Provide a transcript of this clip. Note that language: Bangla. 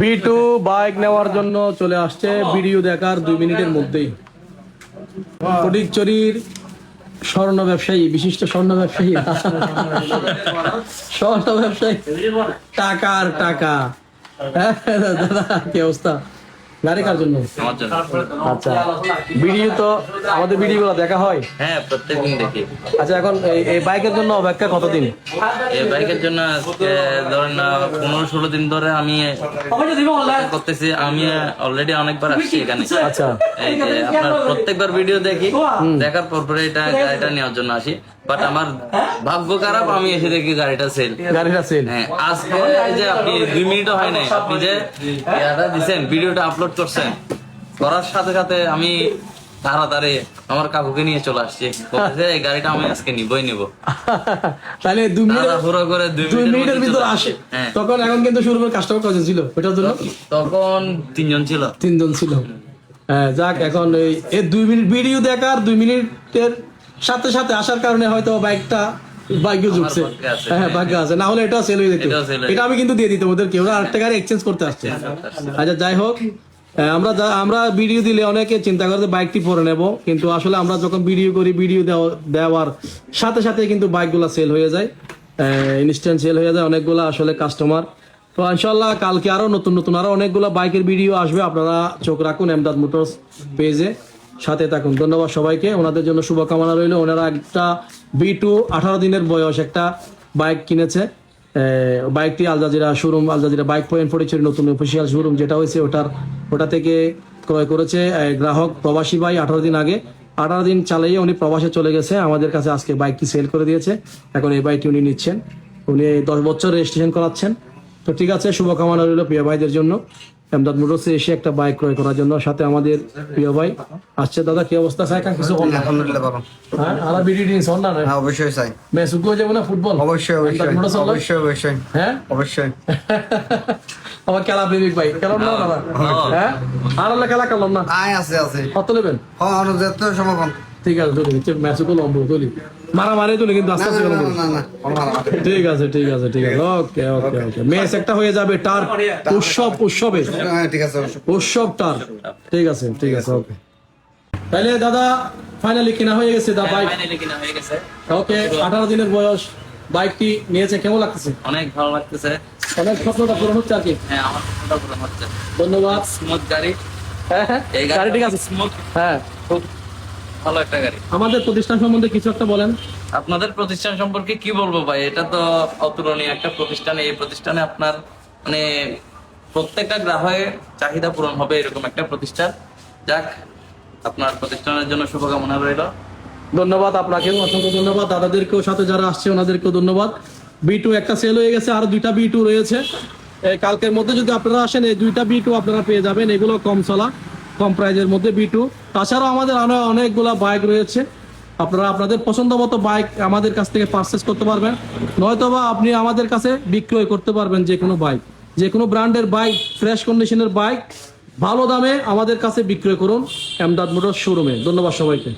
বি টু বাইক নেওয়ার জন্য চলে আসছে ভিডিও দেখার দুই মিনিটের মধ্যেই। ফটিকচুরির স্বর্ণ ব্যবসায়ী বিশিষ্ট স্বর্ণ ব্যবসায়ী। স্বর্ণ ব্যবসায়ী। টাকার টাকা। হ্যাঁ, দাদা কি অবস্থা? কার জন্য? আমার জন্য। আচ্ছা। ভিডিও তো আমাদের দেখা হয়। হ্যাঁ প্রত্যেকদিন দেখি। আচ্ছা এখন এই- বাইকের জন্য অপেক্ষা কতদিন? এই বাইকের জন্য ধরেন পনেরো ষোলো দিন ধরে আমি করতেছি। আমি অলরেডি অনেকবার আসছি এখানে। আচ্ছা। এই যে আপনার প্রত্যেকবার ভিডিও দেখি দেখার পর পরে এটা গাড়িটা নেওয়ার জন্য আসি। বাট আমার ভাগ্য খারাপ আমি এসে দেখি গাড়িটা সেল গাড়িটা সেল হ্যাঁ আজকে যে আপনি দুই মিনিটও হয় নাই আপনি যে দিছেন ভিডিওটা আপলোড করছেন করার সাথে সাথে আমি তাড়াতাড়ি আমার কাকুকে নিয়ে চলে আসছি। বলতেছে, এই গাড়িটা আমি আজকে নিবই নিব। তাহলে দুই মিনিট তাড়াহুড়ো করে দুই মিনিটের ভিতর আসে। হ্যাঁ। তখন এখন কিন্তু শুরু কাস্টমার কজন ছিল? ওটার জন্য? তখন তিনজন ছিল। তিনজন ছিল। হ্যাঁ যাক এখন এই এই দুই মিনিট ভিডিও দেখার দুই মিনিটের সাথে সাথে আসার কারণে হয়তো বাইকটা ভাগ্য ঝুঁকছে আছে, হ্যাঁ ভাগ্য আছে। না হলে এটা সেল হয়ে যেত। হয়ে এটা আমি কিন্তু দিয়ে দিতাম। ওদেরকে ওরা আরেকটা গাড়ি এক্সচেঞ্জ করতে আসছে। আচ্ছা যাই হোক। আমরা যা- আমরা ভিডিও দিলে অনেকে চিন্তা করে বাইকটি পরে নেব, কিন্তু আসলে আমরা যখন ভিডিও করি ভিডিও দেওয়ার সাথে সাথে কিন্তু বাইকগুলো সেল হয়ে যায়। ইনস্ট্যান্ট সেল হয়ে যায় অনেকগুলো আসলে কাস্টমার তো ইনশাল্লাহ কালকে আরও নতুন নতুন আরও অনেকগুলো বাইকের ভিডিও আসবে। আপনারা চোখ রাখুন এমদাদ মোটরস পেজে সাথে থাকুন। ধন্যবাদ সবাইকে। ওনাদের জন্য শুভকামনা রইল। ওনারা একটা বি টু আঠারো দিনের বয়স একটা বাইক কিনেছে। বাইকটি Al Jazeera showroom Al Jazeera bike point Fatikchhari নতুন অফিসিয়াল শোরুম যেটা হয়েছে, ওটার, ওটা থেকে ক্রয় করেছে গ্রাহক প্রবাসী ভাই আঠারো দিন আগে। আঠারো দিন চালিয়ে উনি প্রবাসে চলে গেছে, আমাদের কাছে আজকে বাইকটি সেল করে দিয়েছে। এখন এই বাইকটি উনি নিচ্ছেন। উনি দশ বছর রেজিস্ট্রেশন করাচ্ছেন। তো ঠিক আছে শুভকামনা রইল প্রিয় ভাইদের জন্য। এমদাদ মোটরসে এসে একটা বাইক ক্রয় করার জন্য। সাথে আমাদের প্রিয় ভাই আসছে। দাদা কি অবস্থা? চাই কান কিছু আলহামদুলিল্লাহ বাবা। হ্যাঁ আর বিডি শোন না হ্যাঁ অবশ্যই চাই। যাব না ফুটবল? অবশ্যই অবশ্যই? অবশ্যই অবশ্যই। হ্যাঁ? অবশ্যই। আমার খেলা প্রেমিক ভাই। খেলাম না দাদা হ্যাঁ। আর হলে খেলা খেলাম না? আয় আছে আছে। কত নেবেন? হ্যাঁ আর যত ঠিক আছে তুলি হচ্ছে ম্যাচুকো লম্ব তুলি মারা মারে তুলি কিন্তু আস্তে আস্তে। ঠিক আছে ঠিক আছে ঠিক আছে। ওকে ওকে ওকে। ম্যাচ একটা হয়ে যাবে টার উৎসব উৎসবে। হ্যাঁ, ঠিক আছে উৎসব। টার ঠিক আছে ঠিক আছে ওকে। তাহলে দাদা ফাইনালি কেনা হয়ে গেছে দা বাইক ফাইনালি কিনা হয়ে গেছে। ওকে আঠারো দিনের বয়স। বাইকটি নিয়েছে কেমন লাগতেছে? অনেক ভালো লাগতেছে। অনেক স্বপ্নটা পূরণ হচ্ছে আর কি। হ্যাঁ আমার হচ্ছে। ধন্যবাদ। স্মুথ গাড়ি। হ্যাঁ হ্যাঁ। গাড়ি ঠিক আছে? স্মুথ। হ্যাঁ। খুব ভালো একটা গাড়ি। আমাদের প্রতিষ্ঠান সম্বন্ধে কিছু একটা বলেন। আপনাদের প্রতিষ্ঠান সম্পর্কে কি বলব ভাই? এটা তো অতুলনীয় একটা প্রতিষ্ঠান। এই প্রতিষ্ঠানে আপনার মানে প্রত্যেকটা গ্রাহকের চাহিদা পূরণ হবে এরকম একটা প্রতিষ্ঠান। যাক আপনার প্রতিষ্ঠানের জন্য শুভকামনা রইল। ধন্যবাদ আপনাকেও অসংখ্য ধন্যবাদ। দাদাদেরকেও সাথে যারা আসছে ওনাদেরকেও ধন্যবাদ। বি টু একটা সেল হয়ে গেছে আর দুইটা বি টু রয়েছে। কালকের মধ্যে যদি আপনারা আসেন এই দুইটা বি টু আপনারা পেয়ে যাবেন। এগুলো কম চলা। কম প্রাইজের মধ্যে বি টু তাছাড়াও আমাদের আরও অনেকগুলো বাইক রয়েছে। আপনারা আপনাদের পছন্দ মতো বাইক আমাদের কাছ থেকে পারচেস করতে পারবেন। নয়তো বা আপনি আমাদের কাছে বিক্রয় করতে পারবেন যে কোনো বাইক যে কোনো ব্র্যান্ডের বাইক ফ্রেশ কন্ডিশনের বাইক ভালো দামে আমাদের কাছে বিক্রয় করুন এমদাদ মোটর শোরুমে ধন্যবাদ সবাইকে।